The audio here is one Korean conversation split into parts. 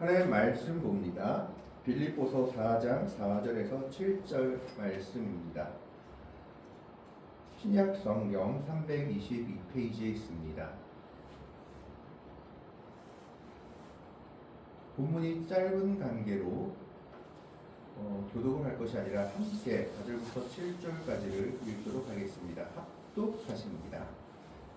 하나님 말씀 봅니다. 빌립보서 4장 4절에서 7절 말씀입니다. 신약 성경 322페이지에 있습니다. 본문이 짧은 관계로 어, 교독을 할 것이 아니라 함께 4절부터 7절까지를 읽도록 하겠습니다. 합독하십니다.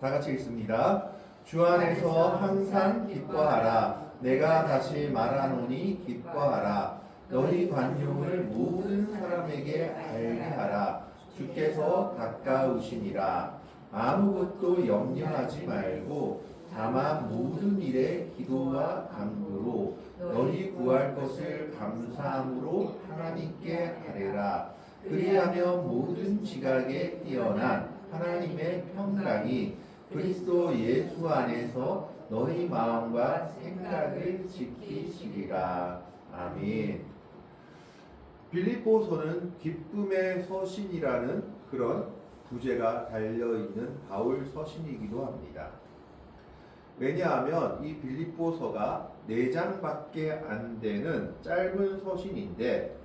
다 같이 읽습니다. 주 안에서 항상 기뻐하라. 내가 다시 말하노니 기뻐하라. 너희 관용을 모든 사람에게 알게 하라. 주께서 가까우시니라. 아무것도 염려하지 말고 다만 모든 일에 기도와 간구로 너희 구할 것을 감사함으로 하나님께 아뢰라. 그리하면 모든 지각에 뛰어난 하나님의 평강이 그리스도 예수 안에서 너희 마음과 생각을 지키시리라. 아멘. 빌립보서는 기쁨의 서신이라는 그런 부제가 달려 있는 바울 서신이기도 합니다. 왜냐하면 이 빌립보서가 네 장밖에 안 되는 짧은 서신인데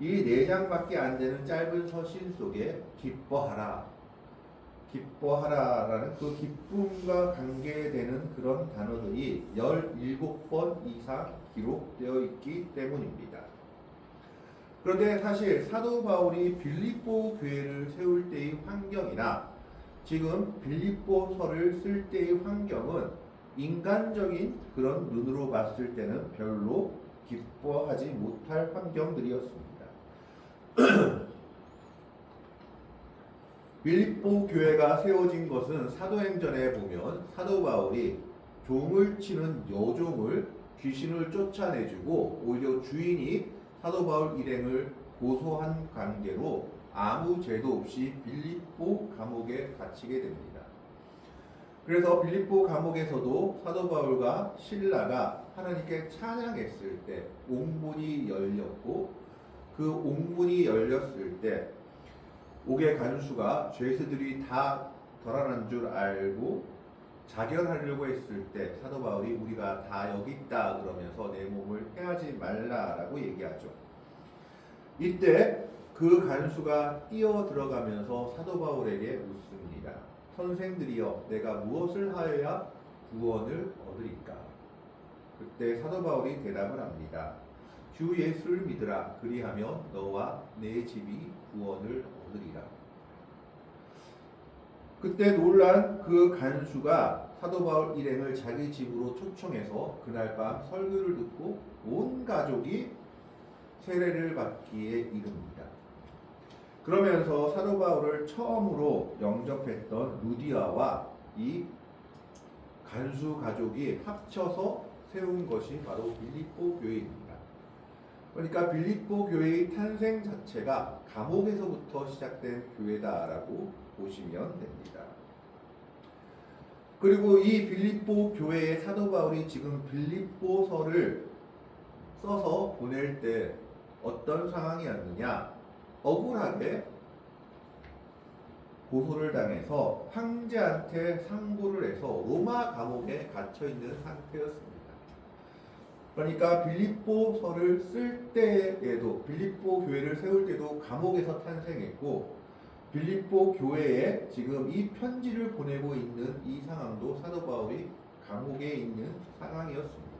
이네 장밖에 안 되는 짧은 서신 속에 기뻐하라 기뻐하라라는 그 기쁨과 관계되는 그런 단어들이 17번 이상 기록되어 있기 때문입니다. 그런데 사실 사도 바울이 빌립보 교회를 세울 때의 환경이나 지금 빌립보서를 쓸 때의 환경은 인간적인 그런 눈으로 봤을 때는 별로 기뻐하지 못할 환경들이었습니다. 빌립보 교회가 세워진 것은 사도행전에 보면 사도 바울이 종을 치는 여종을 귀신을 쫓아내주고 오히려 주인이 사도 바울 일행을 고소한 관계로 아무 죄도 없이 빌립보 감옥에 갇히게 됩니다. 그래서 빌립보 감옥에서도 사도 바울과 신라가 하나님께 찬양했을 때 옥문이 열렸고 그 옥문이 열렸을 때 옥의 간수가 죄수들이 다 덜어난 줄 알고 자결하려고 했을 때 사도 바울이 우리가 다 여기 있다 그러면서 내 몸을 해하지 말라라고 얘기하죠. 이때 그 간수가 뛰어 들어가면서 사도 바울에게 묻습니다. 선생들이여 내가 무엇을 하여야 구원을 얻으리까? 그때 사도 바울이 대답을 합니다. 주 예수를 믿으라 그리하면 너와 내 집이 구원을 얻으리라. 그때 놀란 그 간수가 사도 바울 일행을 자기 집으로 초청해서 그날 밤 설교를 듣고 온 가족이 세례를 받기에 이릅니다. 그러면서 사도 바울을 처음으로 영접했던 루디아와 이 간수 가족이 합쳐서 세운 것이 바로 빌립보 교회입니다. 그러니까 빌립보 교회의 탄생 자체가 감옥에서부터 시작된 교회다라고 보시면 됩니다. 그리고 이 빌립보 교회의 사도 바울이 지금 빌립보서를 써서 보낼 때 어떤 상황이었느냐? 억울하게 고소를 당해서 황제한테 상고를 해서 로마 감옥에 갇혀 있는 상태였습니다. 그러니까 빌립보서를 쓸 때에도 빌립보 교회를 세울 때도 감옥에서 탄생했고 빌립보 교회에 지금 이 편지를 보내고 있는 이 상황도 사도 바울이 감옥에 있는 상황이었습니다.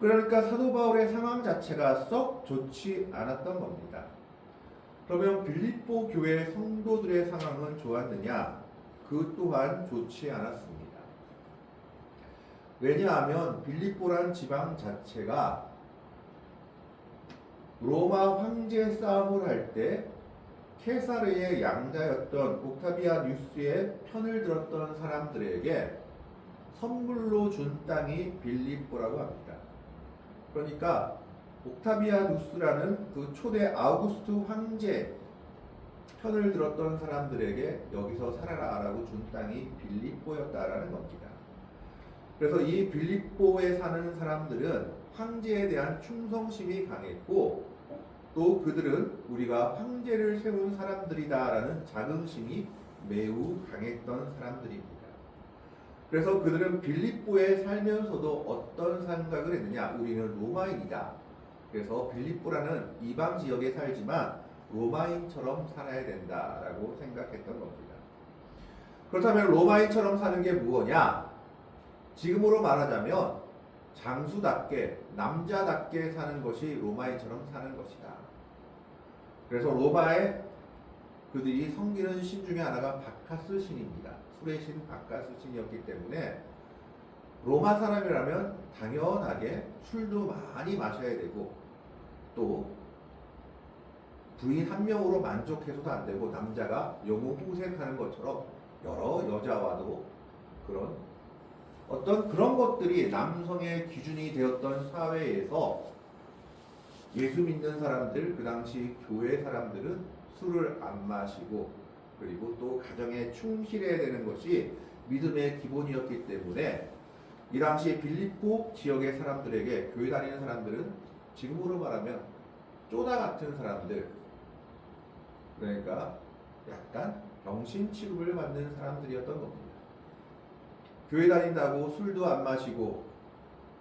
그러니까 사도 바울의 상황 자체가 썩 좋지 않았던 겁니다. 그러면 빌립보 교회 성도들의 상황은 좋았느냐? 그 또한 좋지 않았습니다. 왜냐하면 빌립보란 지방 자체가 로마 황제 싸움을 할 때 케사르의 양자였던 옥타비아 뉴스의 편을 들었던 사람들에게 선물로 준 땅이 빌립보라고 합니다. 그러니까 옥타비아 누스라는 그 초대 아우구스트 황제 편을 들었던 사람들에게 여기서 살아라라고 준 땅이 빌립보였다라는 겁니다. 그래서 이 빌립보에 사는 사람들은 황제에 대한 충성심이 강했고 또 그들은 우리가 황제를 세운 사람들이다라는 자긍심이 매우 강했던 사람들입니다. 그래서 그들은 빌립보에 살면서도 어떤 생각을 했느냐? 우리는 로마인이다. 그래서 빌립보라는 이방 지역에 살지만 로마인처럼 살아야 된다라고 생각했던 겁니다. 그렇다면 로마인처럼 사는 게 무엇냐? 지금으로 말하자면 장수답게 남자답게 사는 것이 로마인처럼 사는 것이다. 그래서 로마에 그들이 섬기는 신 중에 하나가 바카스 신입니다. 술의 신 바카스 신이었기 때문에 로마 사람이라면 당연하게 술도 많이 마셔야 되고 또 부인 한 명으로 만족해서도 안 되고 남자가 영웅 후색하는 것처럼 여러 여자와도 그런 어떤 그런 것들이 남성의 기준이 되었던 사회에서 예수 믿는 사람들 그 당시 교회 사람들은 술을 안 마시고 그리고 또 가정에 충실해야 되는 것이 믿음의 기본이었기 때문에 이 당시 빌립보 지역의 사람들에게 교회 다니는 사람들은 지금으로 말하면 쪼다 같은 사람들 그러니까 약간 병신 취급을 받는 사람들이었던 겁니다. 교회 다닌다고 술도 안 마시고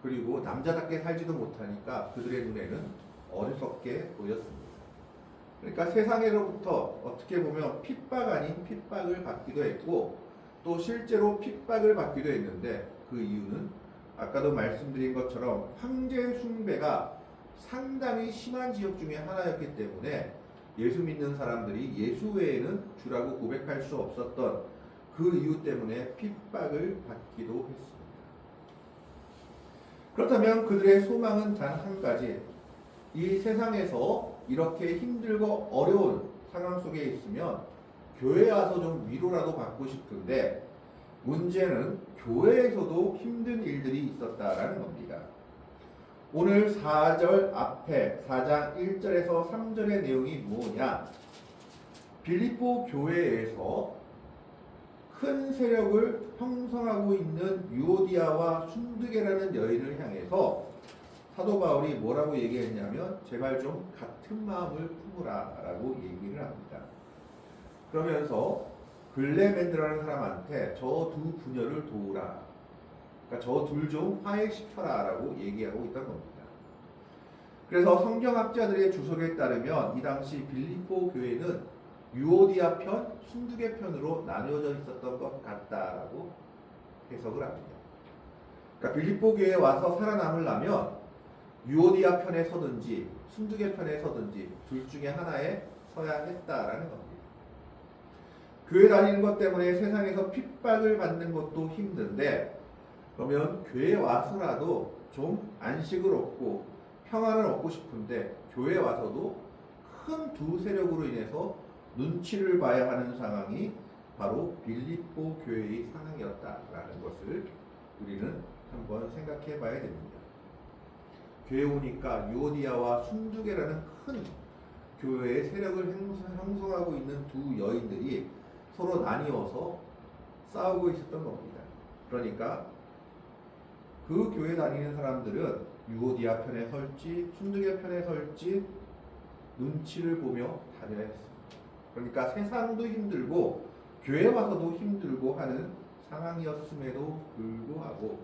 그리고 남자답게 살지도 못하니까 그들의 눈에는 어리석게 보였습니다. 그러니까 세상에로부터 어떻게 보면 핍박 아닌 핍박을 받기도 했고 또 실제로 핍박을 받기도 했는데 그 이유는 아까도 말씀드린 것처럼 황제 숭배가 상당히 심한 지역 중에 하나였기 때문에 예수 믿는 사람들이 예수 외에는 주라고 고백할 수 없었던 그 이유 때문에 핍박을 받기도 했습니다. 그렇다면 그들의 소망은 단 한 가지. 이 세상에서 이렇게 힘들고 어려운 상황 속에 있으면 교회에 와서 좀 위로라도 받고 싶은데 문제는 교회에서도 힘든 일들이 있었다라는 겁니다. 오늘 4절 앞에 4장 1절에서 3절의 내용이 뭐냐? 빌립보 교회에서 큰 세력을 형성하고 있는 유오디아와 순드게라는 여인을 향해서 사도 바울이 뭐라고 얘기했냐면 제발 좀 같은 마음을 품으라라고 얘기를 합니다. 그러면서 글레멘드라는 사람한테 저 두 부녀를 도우라. 그러니까 저 둘 좀 화해시켜라라고 얘기하고 있던 겁니다. 그래서 성경학자들의 주석에 따르면 이 당시 빌립보 교회는 유오디아 편, 순두개 편으로 나뉘어져 있었던 것 같다라고 해석을 합니다. 그러니까 빌립보 교회에 와서 살아남으려면 유오디아 편에 서든지 순두개 편에 서든지 둘 중에 하나에 서야 했다라는 겁니다. 교회 다니는 것 때문에 세상에서 핍박을 받는 것도 힘든데 그러면 교회 와서라도 좀 안식을 얻고 평안을 얻고 싶은데 교회 와서도 큰 두 세력으로 인해서 눈치를 봐야 하는 상황이 바로 빌립보 교회의 상황이었다라는 것을 우리는 한번 생각해 봐야 됩니다. 교회 오니까 유오디아와 순두개라는 큰 교회의 세력을 형성하고 있는 두 여인들이 서로 나뉘어서 싸우고 있었던 겁니다. 그러니까 그 교회 다니는 사람들은 유오디아 편에 설지 순두개 편에 설지 눈치를 보며 다녀야 했습니다. 그러니까 세상도 힘들고 교회 와서도 힘들고 하는 상황이었음에도 불구하고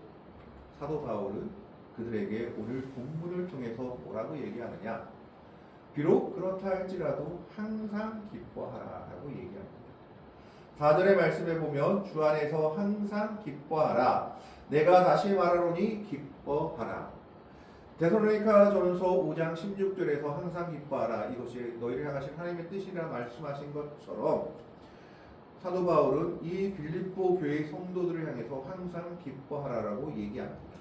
사도 바울은 그들에게 오늘 본문을 통해서 뭐라고 얘기하느냐? 비록 그렇다 할지라도 항상 기뻐하라라고 얘기합니다. 4절의 말씀에 보면 주 안에서 항상 기뻐하라. 내가 다시 말하노니 기뻐하라. 데살로니가 전서 5장 16절에서 항상 기뻐하라. 이것이 너희를 향하신 하나님의 뜻이라 말씀하신 것처럼 사도 바울은 이 빌립보 교회 성도들을 향해서 항상 기뻐하라라고 얘기합니다.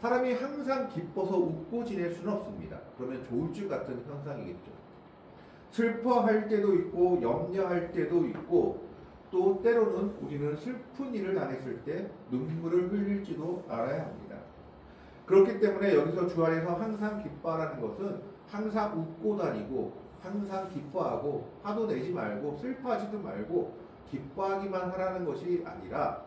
사람이 항상 기뻐서 웃고 지낼 수는 없습니다. 그러면 줄 같은 현상이겠죠. 슬퍼할 때도 있고 염려할 때도 있고 또 때로는 우리는 슬픈 일을 당했을 때 눈물을 흘릴지도 알아야 합니다. 그렇기 때문에 여기서 주 안에서 항상 기뻐하라는 것은 항상 웃고 다니고 항상 기뻐하고 화도 내지 말고 슬퍼하지도 말고 기뻐하기만 하라는 것이 아니라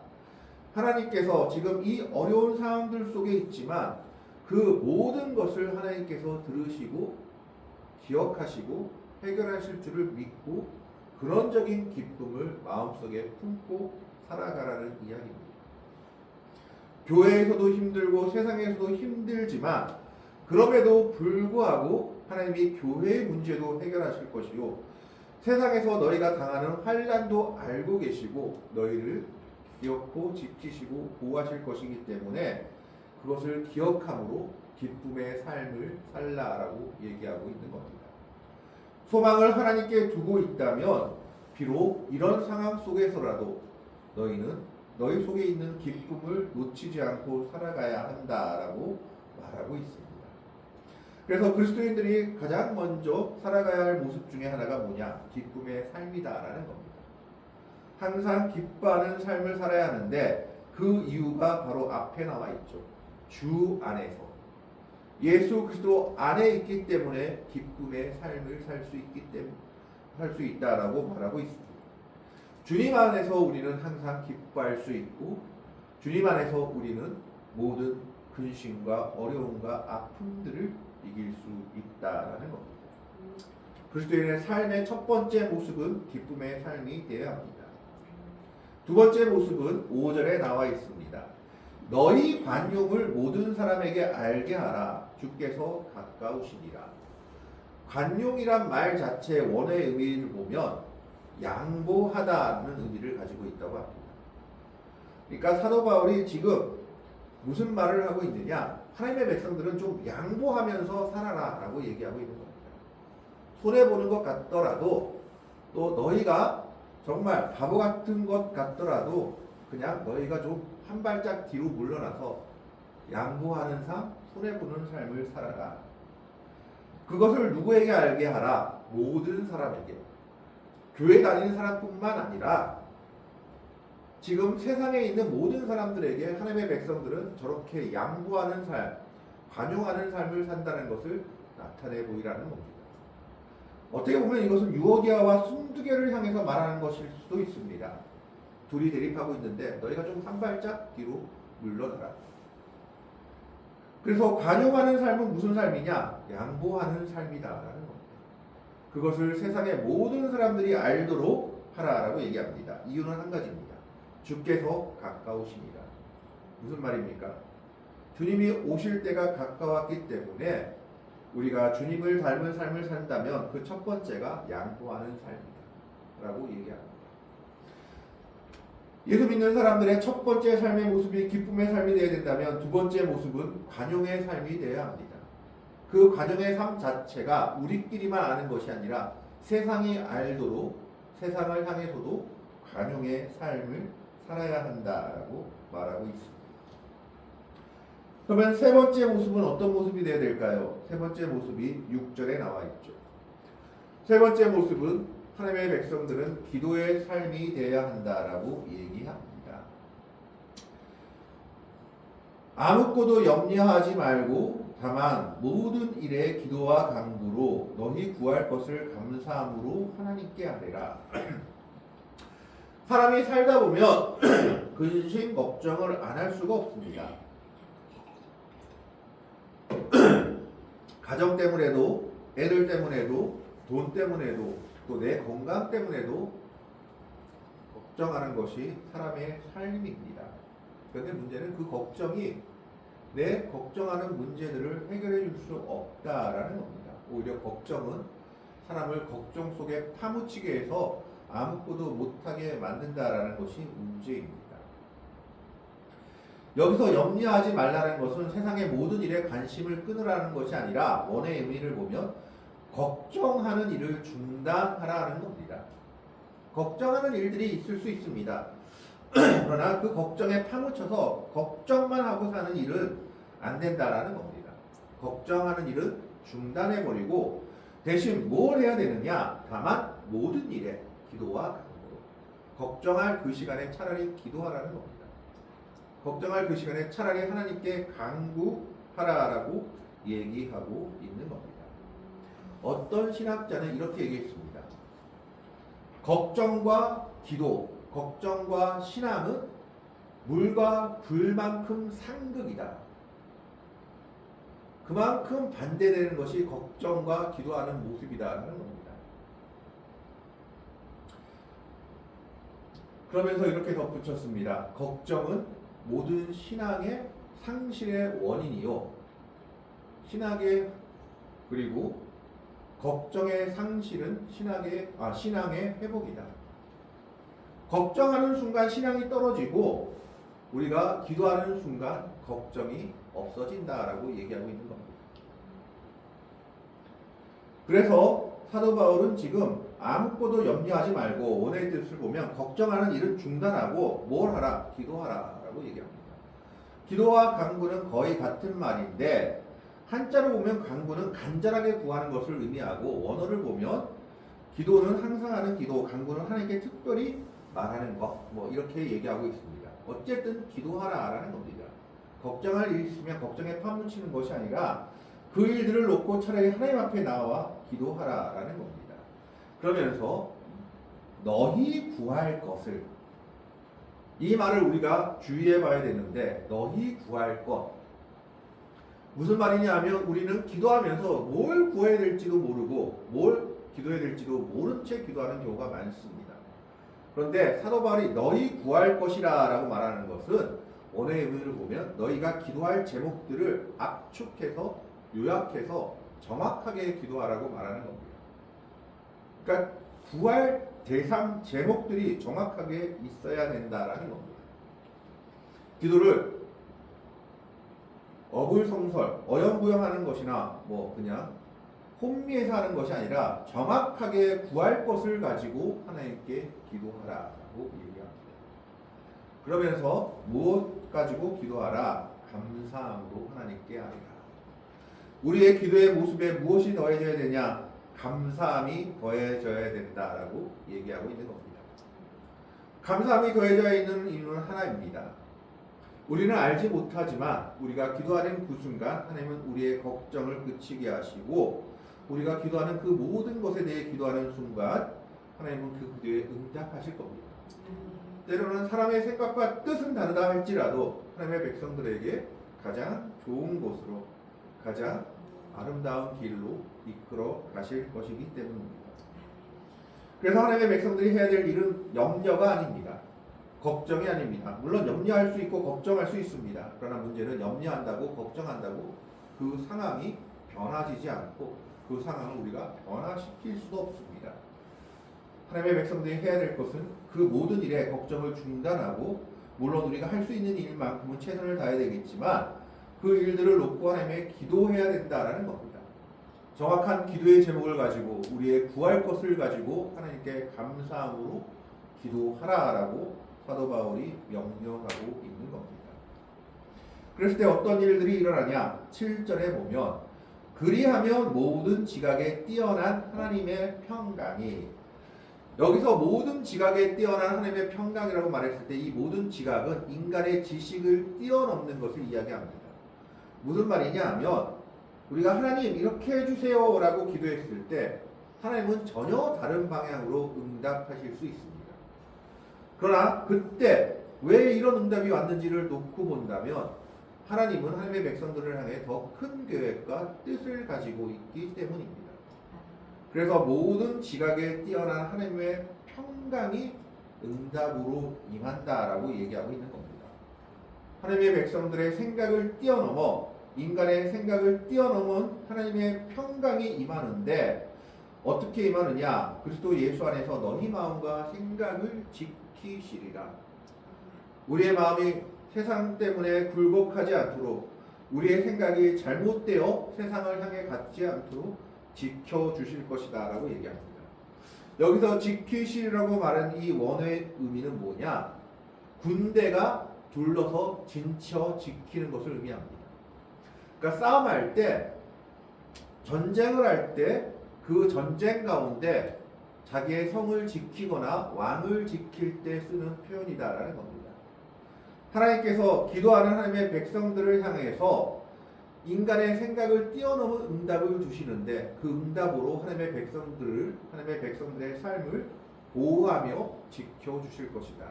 하나님께서 지금 이 어려운 상황들 속에 있지만 그 모든 것을 하나님께서 들으시고 기억하시고 해결하실 줄을 믿고 근원적인 기쁨을 마음속에 품고 살아가라는 이야기입니다. 교회에서도 힘들고 세상에서도 힘들지만 그럼에도 불구하고 하나님이 교회의 문제도 해결하실 것이요 세상에서 너희가 당하는 환란도 알고 계시고 너희를 기억고 지키시고 보호하실 것이기 때문에 그것을 기억함으로 기쁨의 삶을 살라라고 얘기하고 있는 겁니다. 소망을 하나님께 두고 있다면 비록 이런 상황 속에서라도 너희는 너희 속에 있는 기쁨을 놓치지 않고 살아가야 한다라고 말하고 있습니다. 그래서 그리스도인들이 가장 먼저 살아가야 할 모습 중에 하나가 뭐냐? 기쁨의 삶이다라는 겁니다. 항상 기뻐하는 삶을 살아야 하는데 그 이유가 바로 앞에 나와 있죠. 주 안에서. 예수 그리스도 안에 있기 때문에 기쁨의 삶을 살 수 있기 때문에 살 수 있다라고 말하고 있습니다. 주님 안에서 우리는 항상 기뻐할 수 있고 주님 안에서 우리는 모든 근심과 어려움과 아픔들을 이길 수 있다라는 겁니다. 그리스도인의 삶의 첫 번째 모습은 기쁨의 삶이 되어야 합니다. 두 번째 모습은 5절에 나와 있습니다. 너희 관용을 모든 사람에게 알게 하라. 주께서 가까우시니라. 관용이란 말 자체의 원어의 의미를 보면 양보하다는 의미를 가지고 있다고 합니다. 그러니까 사도 바울이 지금 무슨 말을 하고 있느냐? 하나님의 백성들은 좀 양보하면서 살아라 라고 얘기하고 있는 겁니다. 손해 보는 것 같더라도 또 너희가 정말 바보 같은 것 같더라도 그냥 너희가 좀 한 발짝 뒤로 물러나서 양보하는 삶, 손해 보는 삶을 살아라. 그것을 누구에게 알게 하라? 모든 사람에게. 교회 다니는 사람뿐만 아니라 지금 세상에 있는 모든 사람들에게 하나님의 백성들은 저렇게 양보하는 삶, 관용하는 삶을 산다는 것을 나타내 보이라는 겁니다. 어떻게 보면 이것은 유오디아와 순두개를 향해서 말하는 것일 수도 있습니다. 둘이 대립하고 있는데 너희가 좀 한 발짝 뒤로 물러나라. 그래서 관용하는 삶은 무슨 삶이냐? 양보하는 겁니다. 그것을 세상의 모든 사람들이 알도록 하라라고 얘기합니다. 이유는 한 가지입니다. 주께서 가까우십니다. 무슨 말입니까? 주님이 오실 때가 가까웠기 때문에 우리가 주님을 닮은 삶을 산다면 그 첫 번째가 양보하는 삶이다. 라고 얘기합니다. 예수 믿는 사람들의 첫 번째 삶의 모습이 기쁨의 삶이 되어야 된다면 두 번째 모습은 관용의 삶이 되어야 합니다. 그 관용의 삶 자체가 우리끼리만 아는 것이 아니라 세상이 알도록 세상을 향해서도 관용의 삶을 살아야 한다라고 말하고 있습니다. 그러면 세 번째 모습은 어떤 모습이 되어야 될까요? 세 번째 모습이 6절에 나와 있죠. 세 번째 모습은 하나님의 백성들은 기도의 삶이 되어야 한다라고 얘기합니다. 아무것도 염려하지 말고 다만 모든 일에 기도와 간구로 너희 구할 것을 감사함으로 하나님께 하리라. 사람이 살다 보면 근심 걱정을 안 할 수가 없습니다. 가정 때문에도 애들 때문에도 돈 때문에도 또 내 건강 때문에도 걱정하는 것이 사람의 삶입니다. 그런데 문제는 그 걱정이 내 걱정하는 문제들을 해결해 줄 수 없다라는 겁니다. 오히려 걱정은 사람을 걱정 속에 파묻히게 해서 아무것도 못하게 만든다라는 것이 문제입니다. 여기서 염려하지 말라는 것은 세상의 모든 일에 관심을 끊으라는 것이 아니라 원의 의미를 보면 걱정하는 일을 중단하라는 겁니다. 걱정하는 일들이 있을 수 있습니다. 그러나 그 걱정에 파묻혀서 걱정만 하고 사는 일은 안 된다라는 겁니다. 걱정하는 일은 중단해 버리고 대신 뭘 해야 되느냐? 다만 모든 일에 기도와 간구로 걱정할 그 시간에 차라리 기도하라는 겁니다. 걱정할 그 시간에 차라리 하나님께 간구하라라고 얘기하고 있는 겁니다. 어떤 신학자는 이렇게 얘기했습니다. 걱정과 기도, 걱정과 신앙은 물과 불만큼 상극이다. 그만큼 반대되는 것이 걱정과 기도하는 모습이다라는 겁니다. 그러면서 이렇게 덧붙였습니다. 걱정은 모든 신앙의 상실의 원인이요. 신학의 그리고 걱정의 상실은 신학의 아 신앙의 회복이다. 걱정하는 순간 신앙이 떨어지고 우리가 기도하는 순간 걱정이 없어진다라고 얘기하고 있는 겁니다. 그래서 사도 바울은 지금 아무것도 염려하지 말고 원의 뜻을 보면 걱정하는 일은 중단하고 뭘 하라? 기도하라라고 얘기합니다. 기도와 간구는 거의 같은 말인데 한자로 보면 간구는 간절하게 구하는 것을 의미하고 원어를 보면 기도는 항상 하는 기도, 간구는 하나님께 특별히 말하는 것, 뭐 이렇게 얘기하고 있습니다. 어쨌든 기도하라라는 겁니다. 걱정할 일이 있으면 걱정에 파묻히는 것이 아니라 그 일들을 놓고 차라리 하나님 앞에 나와 기도하라라는 겁니다. 그러면서 너희 구할 것을 이 말을 우리가 주의해 봐야 되는데 너희 구할 것 무슨 말이냐 하면 우리는 기도하면서 뭘 구해야 될지도 모르고 뭘 기도해야 될지도 모른 채 기도하는 경우가 많습니다. 그런데 사도 바울이 너희 구할 것이라 라고 말하는 것은 원어의 의미를 보면 너희가 기도할 제목들을 압축해서 요약해서 정확하게 기도하라고 말하는 겁니다. 그러니까 구할 대상 제목들이 정확하게 있어야 된다라는 겁니다. 기도를 어불성설, 어영부영하는 것이나 뭐 그냥 혼미해서 하는 것이 아니라 정확하게 구할 것을 가지고 하나님께 기도하라라고 얘기합니다. 그러면서 무엇 가지고 기도하라? 감사함으로 하나님께 하리라. 우리의 기도의 모습에 무엇이 더해져야 되냐? 감사함이 더해져야 된다라고 얘기하고 있는 겁니다. 감사함이 더해져 있는 이유는 하나입니다. 우리는 알지 못하지만 우리가 기도하는 그 순간 하나님은 우리의 걱정을 그치게 하시고 우리가 기도하는 그 모든 것에 대해 기도하는 순간 하나님은 그 기도에 응답하실 겁니다. 때로는 사람의 생각과 뜻은 다르다 할지라도 하나님의 백성들에게 가장 좋은 곳으로 가장 아름다운 길로 이끌어 가실 것이기 때문입니다. 그래서 하나님의 백성들이 해야 될 일은 염려가 아닙니다. 걱정이 아닙니다. 물론 염려할 수 있고 걱정할 수 있습니다. 그러나 문제는 염려한다고 걱정한다고 그 상황이 변화지지 않고 그 상황을 우리가 변화시킬 수도 없습니다. 하나님의 백성들이 해야 될 것은 그 모든 일에 걱정을 중단하고 물론 우리가 할 수 있는 일만큼은 최선을 다해야 되겠지만 그 일들을 놓고 하나님의 기도해야 된다라는 겁니다. 정확한 기도의 제목을 가지고 우리의 구할 것을 가지고 하나님께 감사함으로 기도하라라고 사도 바울이 명령하고 있는 겁니다. 그랬을 때 어떤 일들이 일어나냐? 7절에 보면 그리하면 모든 지각에 뛰어난 하나님의 평강이 여기서 모든 지각에 뛰어난 하나님의 평강이라고 말했을 때 이 모든 지각은 인간의 지식을 뛰어넘는 것을 이야기합니다. 무슨 말이냐 하면 우리가 하나님 이렇게 해주세요라고 기도했을 때 하나님은 전혀 다른 방향으로 응답하실 수 있습니다. 그러나 그때 왜 이런 응답이 왔는지를 놓고 본다면 하나님은 하나님의 백성들을 향해 더 큰 계획과 뜻을 가지고 있기 때문입니다. 그래서 모든 지각에 뛰어난 하나님의 평강이 응답으로 임한다라고 얘기하고 있는 겁니다. 하나님의 백성들의 생각을 뛰어넘어 인간의 생각을 뛰어넘은 하나님의 평강이 임하는데 어떻게 임하느냐? 그리스도 예수 안에서 너희 마음과 생각을 지키시리라. 우리의 마음이 세상 때문에 굴복하지 않도록 우리의 생각이 잘못되어 세상을 향해 갖지 않도록 지켜주실 것이다 라고 얘기합니다. 여기서 지키시라고 말한 이 원어의 의미는 뭐냐? 군대가 둘러서 진쳐 지키는 것을 의미합니다. 그러니까 싸움할 때 전쟁을 할 때 그 전쟁 가운데 자기의 성을 지키거나 왕을 지킬 때 쓰는 표현이다라는 겁니다. 하나님께서 기도하는 하나님의 백성들을 향해서 인간의 생각을 뛰어넘은 응답을 주시는데 그 응답으로 하나님의 백성들을 하나님의 백성들의 삶을 보호하며 지켜 주실 것이다.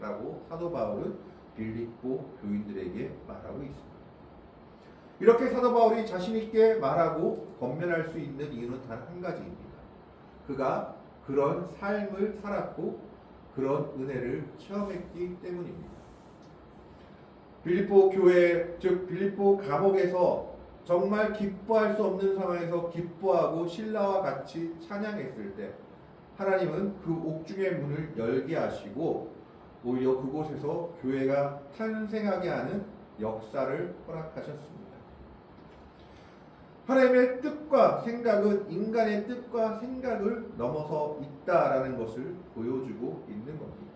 라고 사도 바울은 빌립보 교인들에게 말하고 있습니다. 이렇게 사도 바울이 자신 있게 말하고 권면할 수 있는 이유는 단 한 가지입니다. 그가 그런 삶을 살았고 그런 은혜를 체험했기 때문입니다. 빌립보 교회 즉 빌립보 감옥에서 정말 기뻐할 수 없는 상황에서 기뻐하고 신라와 같이 찬양했을 때 하나님은 그 옥중의 문을 열게 하시고 오히려 그곳에서 교회가 탄생하게 하는 역사를 허락하셨습니다. 하나님의 뜻과 생각은 인간의 뜻과 생각을 넘어서 있다라는 것을 보여주고 있는 겁니다.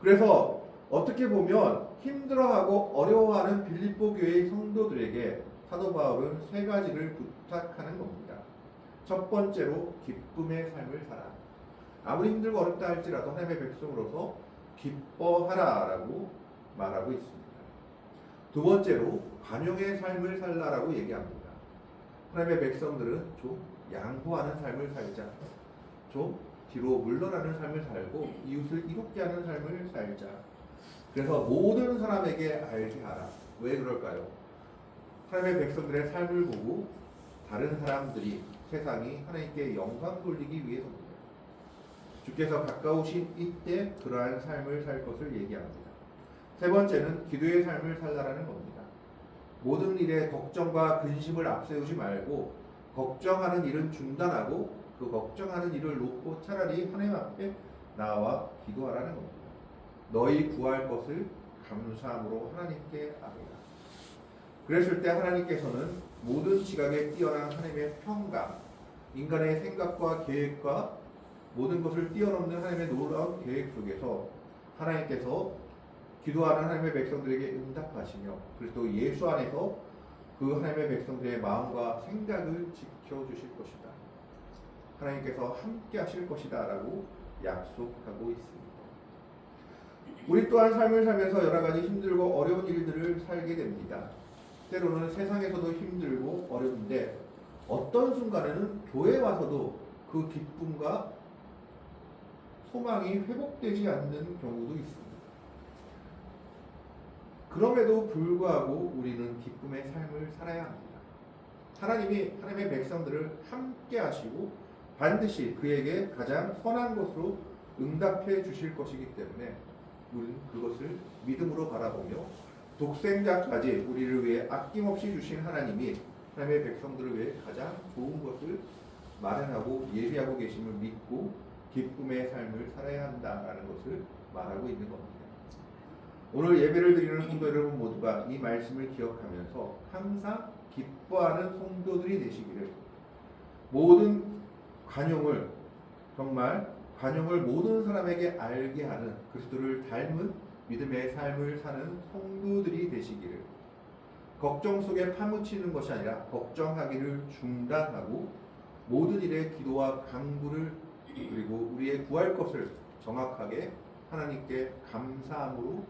그래서 어떻게 보면 힘들어하고 어려워하는 빌립보 교회의 성도들에게 사도 바울은 세 가지를 부탁하는 겁니다. 첫 번째로 기쁨의 삶을 살아. 아무리 힘들고 어렵다 할지라도 하나님의 백성으로서 기뻐하라라고 말하고 있습니다. 두 번째로 관용의 삶을 살라라고 얘기합니다. 하나님의 백성들은 좀 양보하는 삶을 살자. 좀 뒤로 물러나는 삶을 살고 이웃을 이롭게 하는 삶을 살자. 그래서 모든 사람에게 알게 하라. 왜 그럴까요? 하나님의 백성들의 삶을 보고 다른 사람들이 세상이 하나님께 영광 돌리기 위해서입니다. 주께서 가까우신 이때 그러한 삶을 살 것을 얘기합니다. 세 번째는 기도의 삶을 살라라는 겁니다. 모든 일에 걱정과 근심을 앞세우지 말고 걱정하는 일은 중단하고 그 걱정하는 일을 놓고 차라리 하나님 앞에 나와 기도하라는 겁니다. 너희 구할 것을 감사함으로 하나님께 아뢰라. 그랬을 때 하나님께서는 모든 지각에 뛰어난 하나님의 평강, 인간의 생각과 계획과 모든 것을 뛰어넘는 하나님의 놀라운 계획 속에서 하나님께서 기도하는 하나님의 백성들에게 응답하시며 그리스도 예수 안에서 그 하나님의 백성들의 마음과 생각을 지켜주실 것이다. 하나님께서 함께 하실 것이다 라고 약속하고 있습니다. 우리 또한 삶을 살면서 여러 가지 힘들고 어려운 일들을 살게 됩니다. 때로는 세상에서도 힘들고 어려운데 어떤 순간에는 교회 와서도 그 기쁨과 소망이 회복되지 않는 경우도 있습니다. 그럼에도 불구하고 우리는 기쁨의 삶을 살아야 합니다. 하나님이 하나님의 백성들을 함께 하시고 반드시 그에게 가장 선한 것으로 응답해 주실 것이기 때문에 우리는 그것을 믿음으로 바라보며 독생자까지 우리를 위해 아낌없이 주신 하나님이 하나님의 백성들을 위해 가장 좋은 것을 마련하고 예비하고 계심을 믿고 기쁨의 삶을 살아야 한다라는 것을 말하고 있는 겁니다. 오늘 예배를 드리는 성도 여러분 모두가 이 말씀을 기억하면서 항상 기뻐하는 성도들이 되시기를 모든 관용을 정말 관용을 모든 사람에게 알게 하는 그리스도를 닮은 믿음의 삶을 사는 성도들이 되시기를. 걱정 속에 파묻히는 것이 아니라 걱정하기를 중단하고 모든 일에 기도와 강구를 그리고 우리의 구할 것을 정확하게 하나님께 감사함으로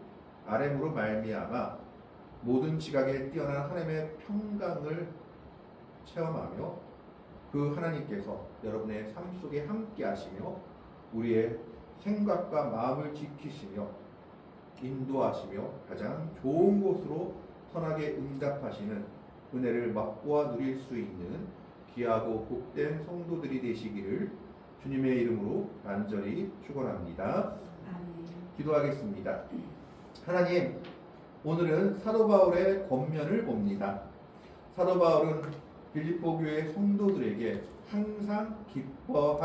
아뢰므로 말미암아 모든 지각에 뛰어난 하나님의 평강을 체험하며 그 하나님께서 여러분의 삶 속에 함께 하시며 우리의 생각과 마음을 지키시며 인도하시며 가장 좋은 곳으로 선하게 응답하시는 은혜를 맛보아 누릴 수 있는 귀하고 복된 성도들이 되시기를 주님의 이름으로 간절히 축원합니다. 기도하겠습니다. 하나님, 오늘은 사도 바울의 권면을 봅니다. 사도 바울은 빌립보 교회 성도들에게 항상 기뻐